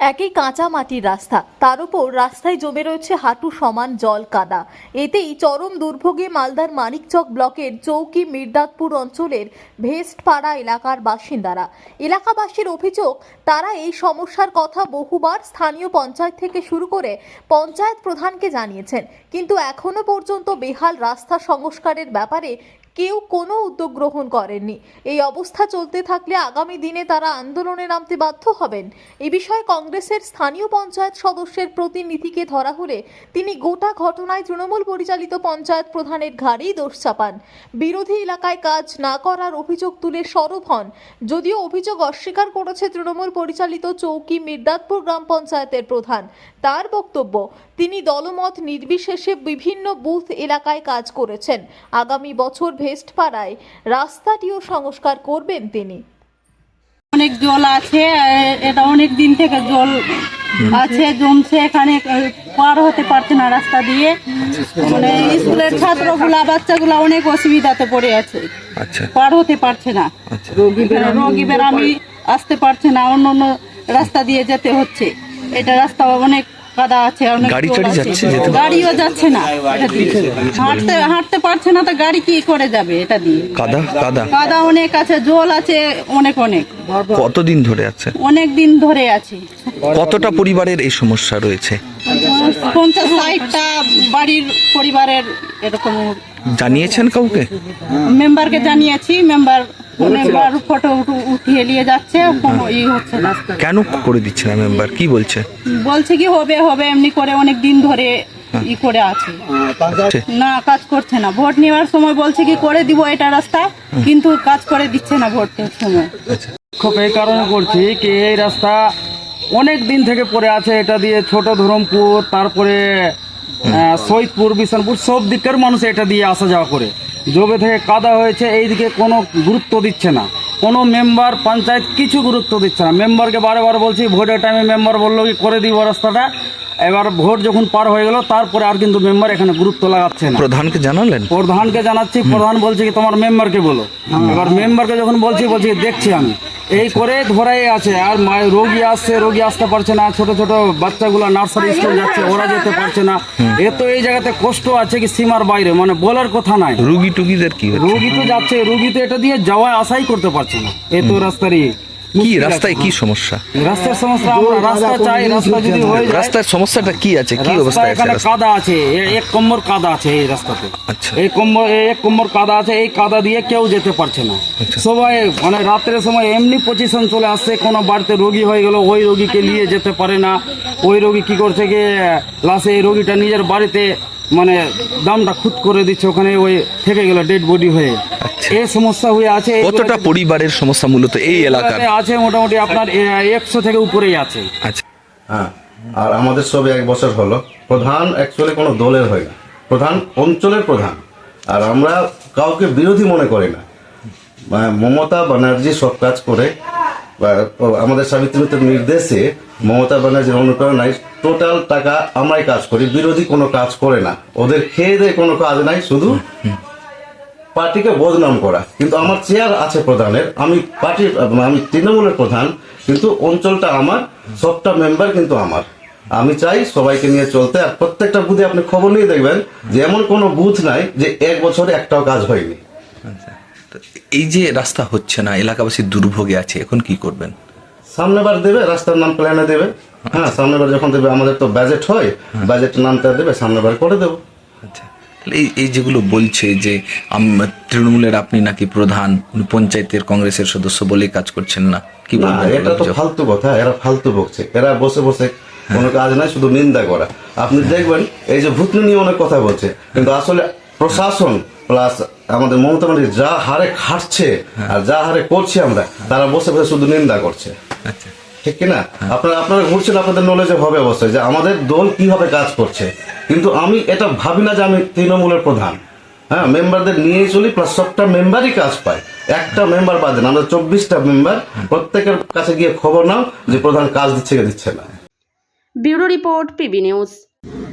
একই কাঁচা মাটির রাস্তা। তার উপর রাস্তায় জমে রয়েছে হাঁটু সমান জল কাদা। এতেই চরম দুর্ভোগে মালদার মানিকচক ব্লকের চৌকি মির্দাতপুর অঞ্চলের ভেস্টপাড়া এলাকার বাসিন্দারা। এলাকাবাসীর অভিযোগ, তারা এই সমস্যার কথা বহুবার স্থানীয় পঞ্চায়েত থেকে শুরু করে পঞ্চায়েত প্রধানকে জানিয়েছেন। কিন্তু এখনও পর্যন্ত বেহাল রাস্তা সংস্কারের ব্যাপারে কেউ কোনো উদ্যোগ গ্রহণ করেননি। এই অবস্থা চলতে থাকলে আগামী দিনে তারা আন্দোলনে নামতে বাধ্য হবেন। এ বিষয়ে কংগ্রেসের স্থানীয় পঞ্চায়েত সদস্যের প্রতিনিধিকে ধরা হলে তিনি গোটা ঘটনায় তৃণমূল পরিচালিত পঞ্চায়েত প্রধানের ঘাড়েই দোষ চাপান। বিরোধী এলাকায় কাজ না করার অভিযোগ তুলে সরব হন। যদিও অভিযোগ অস্বীকার করেছে তৃণমূল পরিচালিত চৌকি মির্দাতপুর গ্রাম পঞ্চায়েতের প্রধান। তার বক্তব্য, তিনি দলমত নির্বিশেষে বিভিন্ন বুথ এলাকায় কাজ করেছেন। আগামী বছর ভেস্টপাড়ায় রাস্তাটিও সংস্কার করবেন তিনি। অনেক জল আছে এটা অনেক দিন থেকে জল আছে জমছে এখানে পার হতে পারছে না রাস্তা দিয়ে। মানে স্কুলের ছাত্রগুলা বাচ্চাগুলা অনেক অসুবিধাতে পড়ে আছে। আচ্ছা। পার হতে পারছে না। রোগী বেরামি আসতে পারছে না অন্য অন্য রাস্তা দিয়ে যেতে হচ্ছে। এটা রাস্তা অনেক কাদা আছে গাড়ি টাড়ি যাচ্ছে, যেতে গাড়িও যাচ্ছে না। এটা দিয়ে হাঁটতে হাঁটতে পারছে না তো গাড়ি কি করে যাবে এটা দিয়ে? কাদা কাদা। কাদা অনেক আছে জল আছে অনেক অনেক। কতদিন ধরে আছে? অনেক দিন ধরে আছে। কতটা পরিবারের এই সমস্যা রয়েছে? পঞ্চাশ ষাটটা বাড়ির পরিবারের এরকম জানিয়েছেন কাউকে? মেম্বারকে জানিয়েছি মেম্বার মেম্বার ফটো উঠিয়ে নিয়ে যাচ্ছে কোনো ই হচ্ছে না। কেন করে দিচ্ছে না মেম্বার? কি বলছে? বলছে কি হবে হবে এমনি করে অনেক দিন ধরে ই করে আছে। না কাজ করছে না। ভোট নেওয়ার সময় বলছে কি করে দিব এটা রাস্তা কিন্তু কাজ করে দিচ্ছে না ভোটের সময়। খুব এই কারণে করছি কি এই রাস্তা অনেক দিন থেকে পড়ে আছে। এটা দিয়ে ছোট ধরমপুর তারপরে আহ, সৈয়দপুর বিশানপুর সব দিকের মানুষ এটা দিয়ে আসা যাওয়া করে। জবে থেকে কাদা হয়েছে এই দিকে কোনো গুরুত্ব দিচ্ছে না। কোনো মেম্বার পঞ্চায়েত কিছু গুরুত্ব দিচ্ছে না। মেম্বারকে বারে বারে বলছি, ভোটের টাইমে মেম্বার বলল কি, করে দিব রাস্তাটা। এবার ভোট যখন পার হয়ে গেল তারপরে আর কিন্তু মেম্বার এখানে গুরুত্ব লাগাচ্ছে না। প্রধানকে জানালেন? প্রধানকে জানাচ্ছি প্রধান বলছে কি তোমার মেম্বারকে বলো। এবার মেম্বারকে যখন বলছি বলছি দেখছি আমি। এই করে ধরাই আছে। আর রোগী আসছে রোগী আসতে পারছে না ছোট ছোট বাচ্চাগুলো নার্সারি স্কুল যাচ্ছে ওরা যেতে পারছে না। এ তো এই জায়গাতে কষ্ট আছে কি সীমার বাইরে মানে বলার কথা নাই। রুগী টুগীদের কি রোগী তো যাচ্ছে রোগী তো এটা দিয়ে যাওয়া আসাই করতে পারছে না। এ তো রাস্তার ইয়ে। কি রাস্তায় কি সমস্যা? রাস্তার সমস্যা আমরা রাস্তা চাই রাস্তা যদি হয়ে যায় রাস্তার সমস্যাটা কি আছে? কি রাস্তা অবস্থায় আছে এখানে কাদা আছে এক কম্বর কাদা আছে এই রাস্তাতে। আচ্ছা। এই কম্বর এক কম্বর কাদা আছে এই কাদা দিয়ে কেউ যেতে পারছে না। আচ্ছা। সবাই মানে রাত্রের সময় এমনি পজিশন চলে আসছে কোনো বাড়িতে রোগী হয়ে গেল ওই রোগীকে নিয়ে যেতে পারে না। ওই রোগী কি করছে কি লাস্টে এই রোগীটা নিজের বাড়িতে মানে দামটা খুদ করে দিচ্ছে ওখানে ওই থেকে গেল ডেড বডি হয়ে। আচ্ছা। এই সমস্যা হয়ে আছে কতটা পরিবারের সমস্যা মূলত এই এলাকার? আছে মোটামুটি আপনার একশো থেকে উপরেই আছে। আচ্ছা। হ্যাঁ আর আমাদের সবে এক বছর হলো। প্রধান অ্যাকচুয়ালি কোনো দলের হয় না। প্রধান অঞ্চলের প্রধান। আর আমরা কাউকে বিরোধী মনে করি না। মমতা ব্যানার্জি সব কাজ করে আমাদের সাবিত্রী মিত্রের নির্দেশে মমতা ব্যানার্জির অনুপ্রেরণায় টোটাল টাকা আমরাই কাজ করি। বিরোধী কোনো কাজ করে না। ওদের খেয়ে দেয় কোনো কাজ নাই শুধু পার্টিকে বদনাম করা। কিন্তু আমার চেয়ার আছে প্রধানের আমি পার্টির আমি তৃণমূলের প্রধান কিন্তু অঞ্চলটা আমার সবটা মেম্বার কিন্তু আমার। আমি চাই সবাইকে নিয়ে চলতে আর প্রত্যেকটা বুথে আপনি খবর নিয়ে দেখবেন যে এমন কোনো বুথ নাই যে এক বছরে একটাও কাজ হয়নি। তো এই যে রাস্তা হচ্ছে না এলাকাবাসী দুর্ভোগে আছে এখন কি করবেন? সামনেবার দেবে রাস্তার নাম প্ল্যানে দেবে। হ্যাঁ সামনেবার যখন দেবে আমাদের তো বাজেট হয় বাজেট নামটা দেবে সামনেবার করে দেবো। আচ্ছা। এই এই যেগুলো বলছে যে তৃণমূলের আপনি নাকি প্রধান উনি পঞ্চায়েতের কংগ্রেসের সদস্য বলে কাজ করছেন না। কি বলবেন এটা তো ফালতু কথা এরা ফালতু বকছে। এরা বসে বসে কোনো কাজ নাই শুধু নিন্দা করা। আপনি দেখবেন এই যে ভূতনি নিয়ে অনেক কথা বলছে কিন্তু আসলে প্রশাসন প্লাস আমাদের মমতা ব্যানার্জি যা হারে খাটছে আর যা হারে করছি আমরা তারা বসে বসে শুধু নিন্দা করছে। আচ্ছা। ঠিক কিনা? আপনারা আপনারা ঘুরছেন, আপনাদের নলেজে হবে যে আমাদের দল কীভাবে কাজ করছে। কিন্তু আমি এটা ভাবি না যে আমি তৃণমূলের প্রধান। হ্যাঁ মেম্বারদের নিয়ে চলি প্লাস সবটা মেম্বারই কাজ পায়। একটা মেম্বার বাদে আমরা চব্বিশটা মেম্বার, প্রত্যেকের কাছে গিয়ে খবর নাও যে প্রধান কাজ দিচ্ছে দিচ্ছে না। Bureau report, PB news.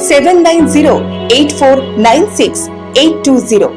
seven nine zero eight four nine six eight two zero